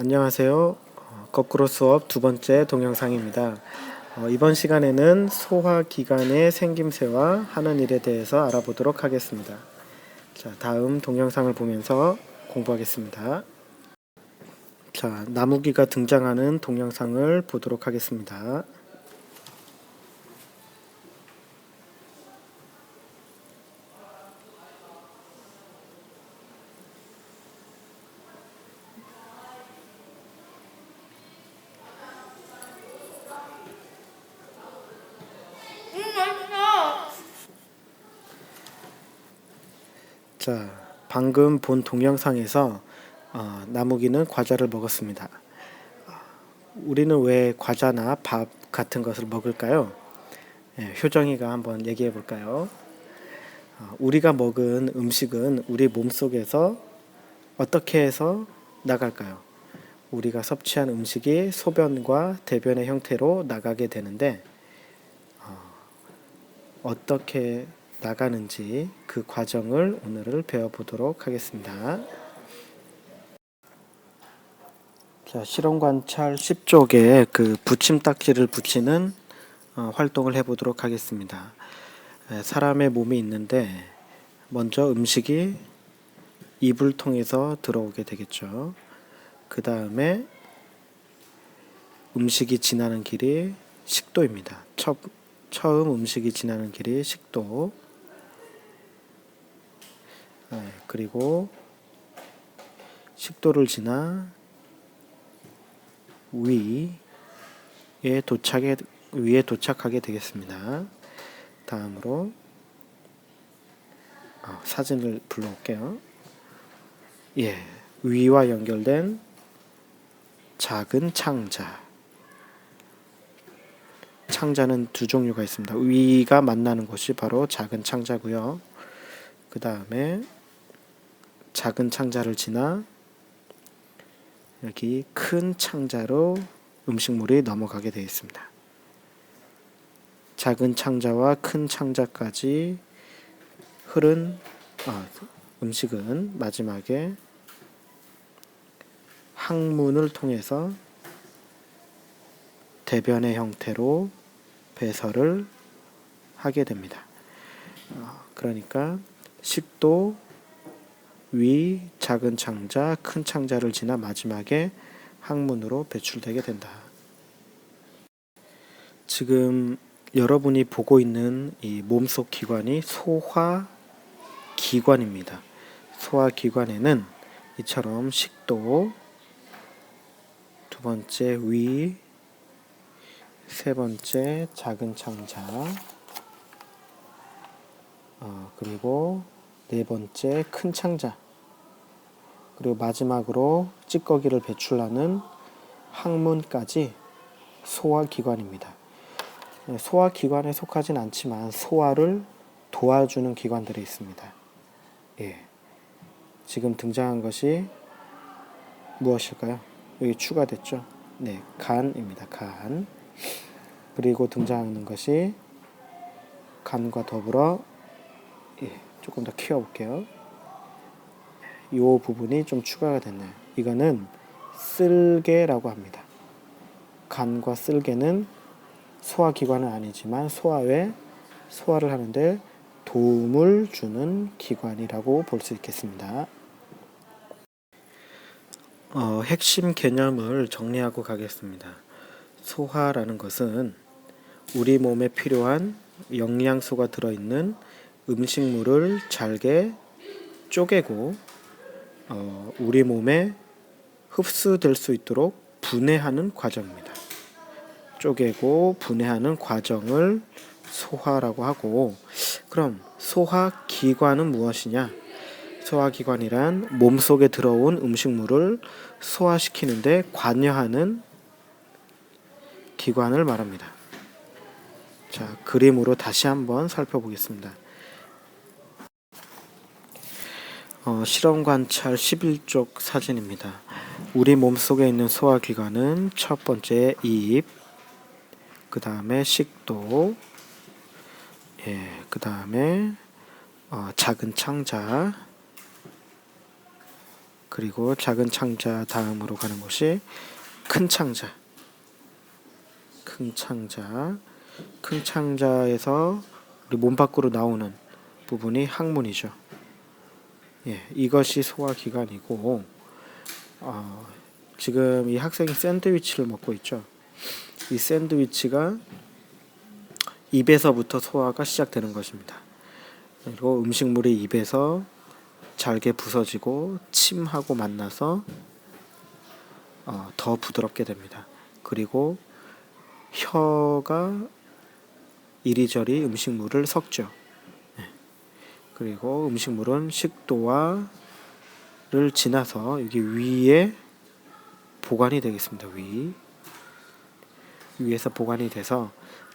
안녕하세요. 어, 거꾸로 수업 두 번째 동영상입니다. 어, 이번 시간에는 소화기관의 생김새와 하는 일에 대해서 알아보도록 하겠습니다. 자, 다음 동영상을 보면서 공부하겠습니다. 자, 나무기가 등장하는 동영상을 보도록 하겠습니다. 자, 방금 본 동영상에서 어, 나무기는 과자를 먹었습니다. 어, 우리는 왜 과자나 밥 같은 것을 먹을까요? 예, 효정이가 한번 얘기해 볼까요? 어, 우리가 먹은 음식은 우리 몸 속에서 어떻게 해서 나갈까요? 우리가 섭취한 음식이 소변과 대변의 형태로 나가게 되는데 어, 어떻게 나가는지 그 과정을 오늘을 배워보도록 하겠습니다. 자, 실험 관찰 10쪽에 그 붙임 딱지를 붙이는 어, 활동을 해보도록 하겠습니다. 에, 사람의 몸이 있는데 먼저 음식이 입을 통해서 들어오게 되겠죠. 그 다음에 음식이 지나는 길이 식도입니다. 첫, 처음 음식이 지나는 길이 식도. 네, 그리고 식도를 지나 위에 도착에 위에 도착하게 되겠습니다. 다음으로 어, 사진을 불러올게요. 예, 위와 연결된 작은 창자. 창자는 두 종류가 있습니다. 위가 만나는 곳이 바로 작은 창자고요. 그 다음에 작은 창자를 지나 여기 큰 창자로 음식물이 넘어가게 되어 있습니다. 작은 창자와 큰 창자까지 흐른 아, 음식은 마지막에 항문을 통해서 대변의 형태로 배설을 하게 됩니다. 어, 그러니까 식도 위 작은 창자 큰 창자를 지나 마지막에 항문으로 배출되게 된다. 지금 여러분이 보고 있는 이 몸속 기관이 소화 기관입니다. 소화 기관에는 이처럼 식도 두 번째 위 세 번째 작은 창자 어, 그리고 네 번째 큰 창자 그리고 마지막으로 찌꺼기를 배출하는 항문까지 소화기관입니다. 네, 소화기관에 속하진 않지만 소화를 도와주는 기관들이 있습니다. 예. 지금 등장한 것이 무엇일까요? 여기 추가됐죠? 네, 간입니다. 간. 그리고 등장하는 것이 간과 더불어 예, 조금 더 키워볼게요. 이 부분이 좀 추가가 됐네요. 이거는 쓸개라고 합니다. 간과 쓸개는 소화기관은 아니지만 소화 외 소화를 하는데 도움을 주는 기관이라고 볼 수 있겠습니다. 어, 핵심 개념을 정리하고 가겠습니다. 소화라는 것은 우리 몸에 필요한 영양소가 들어있는 음식물을 잘게 쪼개고 어, 우리 몸에 흡수될 수 있도록 분해하는 과정입니다. 쪼개고 분해하는 과정을 소화라고 하고 그럼 소화 기관은 무엇이냐? 소화 기관이란 몸 속에 들어온 음식물을 소화시키는데 관여하는 기관을 말합니다. 자, 그림으로 다시 한번 살펴보겠습니다. 어, 실험 관찰 11쪽 사진입니다. 우리 몸속에 있는 소화기관은 첫 번째 입, 그 다음에 식도, 예, 그 다음에 어, 작은 창자, 그 그리고 작은 창자 다음으로 가는 곳이 큰 창자. 큰 창자. 큰 창자에서 우리 몸 밖으로 나오는 부분이 항문이죠. 예, 이것이 소화 기관이고 어, 지금 이 학생이 샌드위치를 먹고 있죠. 이 샌드위치가 입에서부터 소화가 시작되는 것입니다. 그리고 음식물이 입에서 잘게 부서지고 침하고 만나서 어, 더 부드럽게 됩니다. 그리고 혀가 이리저리 음식물을 섞죠. 예. 그리고 음식물은 식도와를 지나서 여기 위에 보관이 되겠습니다. 위 위에서 보관이 돼서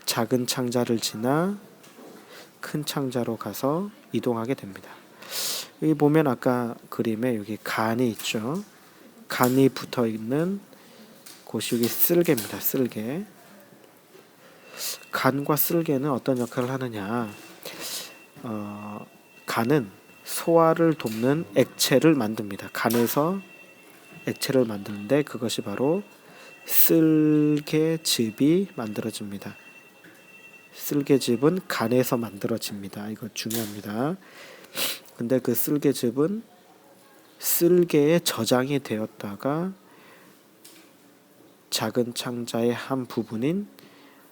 작은 창자를 지나 큰 창자로 가서 이동하게 됩니다. 여기 보면 아까 그림에 여기 간이 있죠. 간이 붙어 있는 곳이 여기 쓸개입니다. 쓸개. 간과 쓸개는 어떤 역할을 하느냐? 어, 간은 소화를 돕는 액체를 만듭니다. 간에서 액체를 만드는데 그것이 바로 쓸개즙이 만들어집니다. 쓸개즙은 간에서 만들어집니다. 이거 중요합니다. 근데 그 쓸개즙은 쓸개에 저장이 되었다가 작은 창자의 한 부분인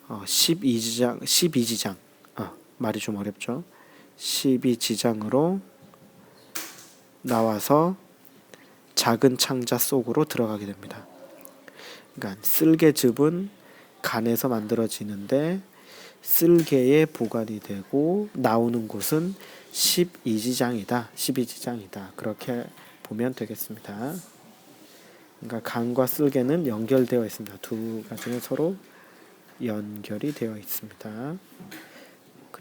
어, 12지장, 12지장, 어, 말이 좀 어렵죠. 12지장으로 나와서 작은 창자 속으로 들어가게 됩니다. 그러니까 쓸개즙은 간에서 만들어지는데 쓸개에 보관이 되고 나오는 곳은 12지장이다. 12지장이다. 그렇게 보면 되겠습니다. 그러니까 간과 쓸개는 연결되어 있습니다. 두 가지는 서로 연결이 되어 있습니다.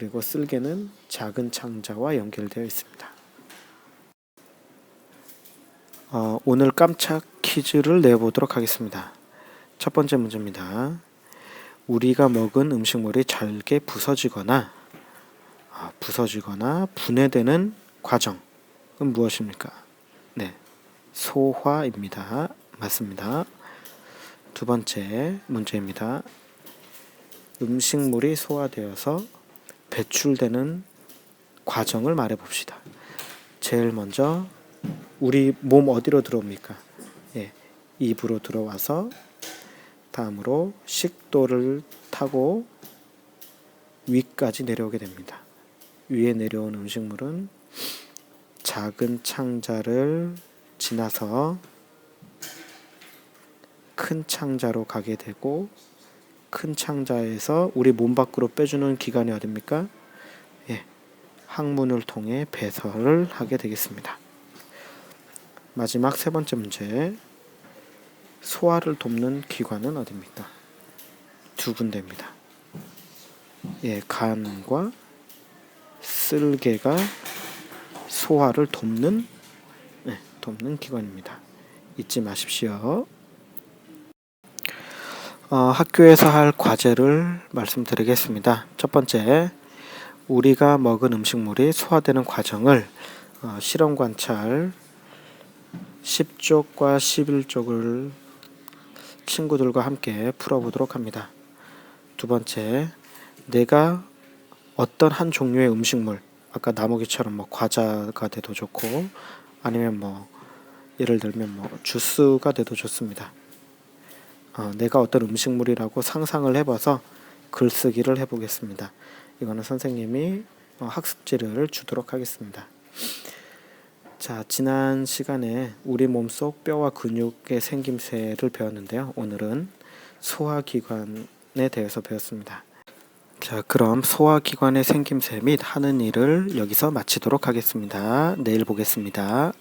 그리고 쓸개는 작은 창자와 연결되어 있습니다. 어, 오늘 깜짝 퀴즈를 내보도록 하겠습니다. 첫 번째 문제입니다. 우리가 먹은 음식물이 잘게 부서지거나 아, 부서지거나 분해되는 과정은 무엇입니까? 네, 소화입니다. 맞습니다. 두 번째 문제입니다. 음식물이 소화되어서 배출되는 과정을 말해 봅시다. 제일 먼저 우리 몸 어디로 들어옵니까? 예, 입으로 들어와서 다음으로 식도를 타고 위까지 내려오게 됩니다. 위에 내려온 음식물은 작은 창자를 지나서 큰 창자로 가게 되고 큰 창자에서 우리 몸 밖으로 빼주는 기관이 어딥니까? 예, 항문을 통해 배설을 하게 되겠습니다. 마지막 세 번째 문제. 소화를 돕는 기관은 어디입니까? 두 군데입니다. 예, 간과 쓸개가 소화를 돕는 네, 돕는 기관입니다. 잊지 마십시오. 어, 학교에서 할 과제를 말씀드리겠습니다. 첫 번째, 우리가 먹은 음식물이 소화되는 과정을 어, 실험 관찰 10쪽과 11쪽을 친구들과 함께 풀어보도록 합니다. 두 번째, 내가 어떤 한 종류의 음식물, 아까 나무기처럼 뭐 과자가 돼도 좋고, 아니면 뭐 예를 들면 뭐 주스가 돼도 좋습니다. 어, 내가 어떤 음식물이라고 상상을 해봐서 글쓰기를 해보겠습니다. 이거는 선생님이 어, 학습지를 주도록 하겠습니다. 자, 지난 시간에 우리 몸속 뼈와 근육의 생김새를 배웠는데요. 오늘은 소화기관에 대해서 배웠습니다. 자, 그럼 소화기관의 생김새 및 하는 일을 여기서 마치도록 하겠습니다. 내일 보겠습니다.